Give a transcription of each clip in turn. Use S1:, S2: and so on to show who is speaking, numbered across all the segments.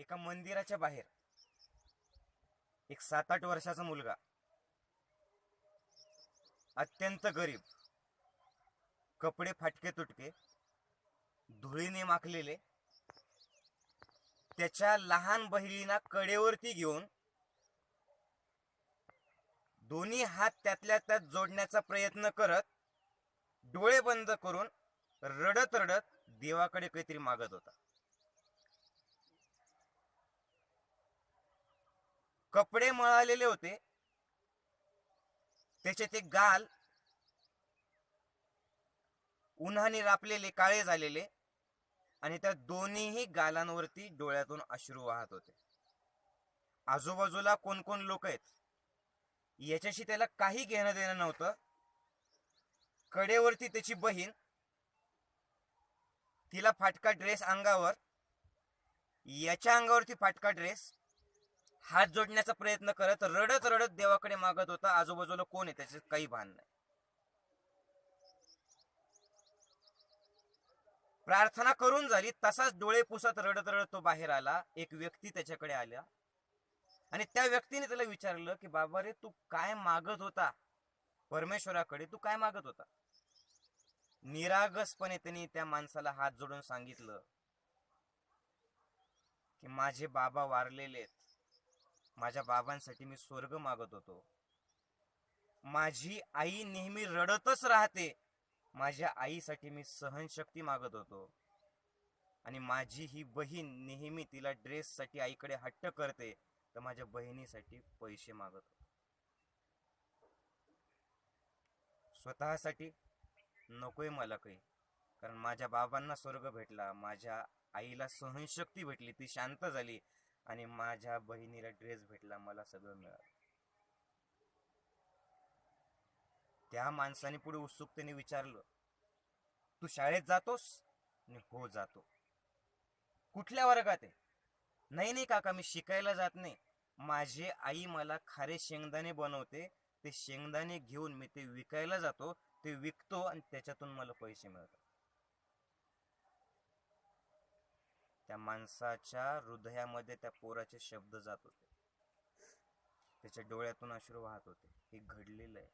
S1: एका मंदिराच्या बाहेर. एक सात आठ वर्षाचा मुलगा. अत्यंत गरीब. कपडे फाटके तुटके धुळीने माखलेले. त्याच्या लहान बहिणीना कडेवरती घेऊन दोन्ही हात त्यातल्या त्यात जोडण्याचा प्रयत्न करत डोळे बंद करून रडत रडत देवाकडे काहीतरी मागत होता. कपडे मळालेले होते. त्याचे ते गाल उन्हाने रापलेले काळे झालेले आणि त्या दोन्हीही गालांवरती डोळ्यातून अश्रू वाहत होते. आजूबाजूला कोण कोण लोक आहेत? याच्याशी त्याला काही घेणं देणं नव्हतं. कडेवरती त्याची बहीण तिला फाटका ड्रेस अंगावर याच्या अंगावरती फाटका ड्रेस हात जोडण्याचा प्रयत्न करत रडत रडत देवाकडे मागत होता. आजूबाजूला कोण आहे त्याचे काही भान नाही. प्रार्थना करून झाली. तसाच डोळे पुसत रडत रडत तो बाहेर आला. एक व्यक्ती त्याच्याकडे आल्या. आणि त्या व्यक्तीने त्याला विचारलं की बाबा रे तू काय मागत होता? परमेश्वराकडे तू काय मागत होता? निरागसपणे त्यांनी त्या माणसाला हात जोडून सांगितलं की माझे बाबा वारलेले आहेत. माझ्या बाबांसाठी मी स्वर्ग मागत होतो. माझी आई नेहमी रडतच राहते. माझ्या आईसाठी मी सहनशक्ती मागत होतो. आणि माझी ही बहीण नेहमी तिला ड्रेससाठी आईकडे हट्ट करते. तर माझ्या बहिणीसाठी पैसे मागत होतो. स्वतःसाठी नकोय मला काही. कारण माझ्या बाबांना स्वर्ग भेटला. माझ्या आईला सहनशक्ती भेटली. ती शांत झाली. आणि माझ्या बहिणीला ड्रेस भेटला मला सगळं मिळालं. त्या माणसाने पुढे उत्सुकतेने विचारलं तू शाळेत जातोस? आणि हो जातो. कुठल्या वर्गात आहे? नाही नाही काका मी शिकायला जात नाही. माझी आई मला खारे शेंगदाणे बनवते. ते शेंगदाणे घेऊन मी ते विकायला जातो. ते विकतो आणि त्याच्यातून मला पैसे मिळतात. त्या माणसाच्या हृदयामध्ये त्या पोराचे शब्द जात होते. त्याच्या डोळ्यातून अश्रू वाहत होते. हे घडलेलं आहे.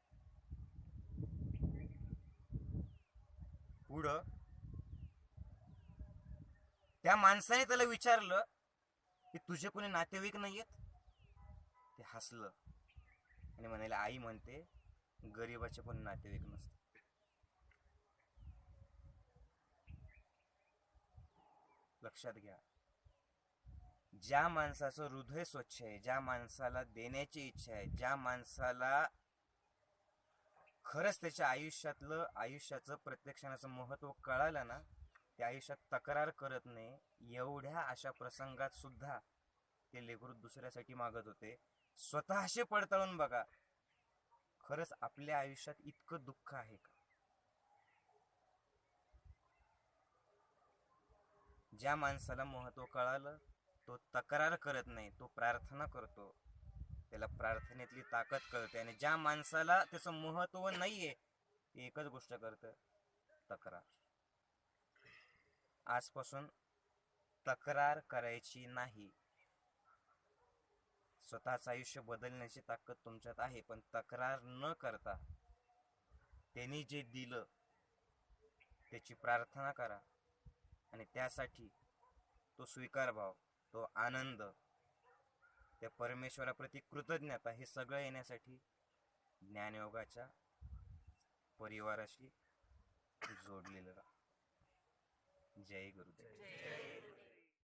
S1: पुढं त्या माणसाने त्याला विचारलं की तुझे कोणी नातेवाईक नाहीयेत? ते हसलं आणि म्हणाले आई म्हणते गरीबाचे पण नातेवाईक नसते लक्षात घ्या. ज्या माणसाचं हृदय स्वच्छ आहे ज्या माणसाला देण्याची इच्छा आहे ज्या माणसाला खरंच त्याच्या आयुष्यातलं आयुष्याचं प्रत्यक्षाचं महत्त्व कळालं ना त्या आयुष्यात तक्रार करत नाही एवढ्या अशा प्रसंगात सुद्धा ते लेकरू दुसऱ्यासाठी मागत होते. स्वतःशी पडताळून बघा. खरंच आपल्या आयुष्यात इतकं दुःख आहे का? ज्या माणसाला महत्त्व कळालं तो तक्रार करत नाही तो प्रार्थना करतो. त्याला प्रार्थनेतली ताकद कळते आणि ज्या माणसाला त्याचं महत्त्व नाही आहे ते एकच गोष्ट करतं तक्रार. आजपासून तक्रार करायची नाही. स्वतःचं आयुष्य बदलण्याची ताकद तुमच्यात आहे पण तक्रार न करता त्यांनी जे दिलं त्याची प्रार्थना करा. आणि त्यासाठी तो स्वीकार भाव तो आनंद त्या परमेश्वराप्रती कृतज्ञता हे सगळं येण्यासाठी ज्ञानयोगाच्या परिवाराशी जोडलेलं राहा. जय गुरुदेव.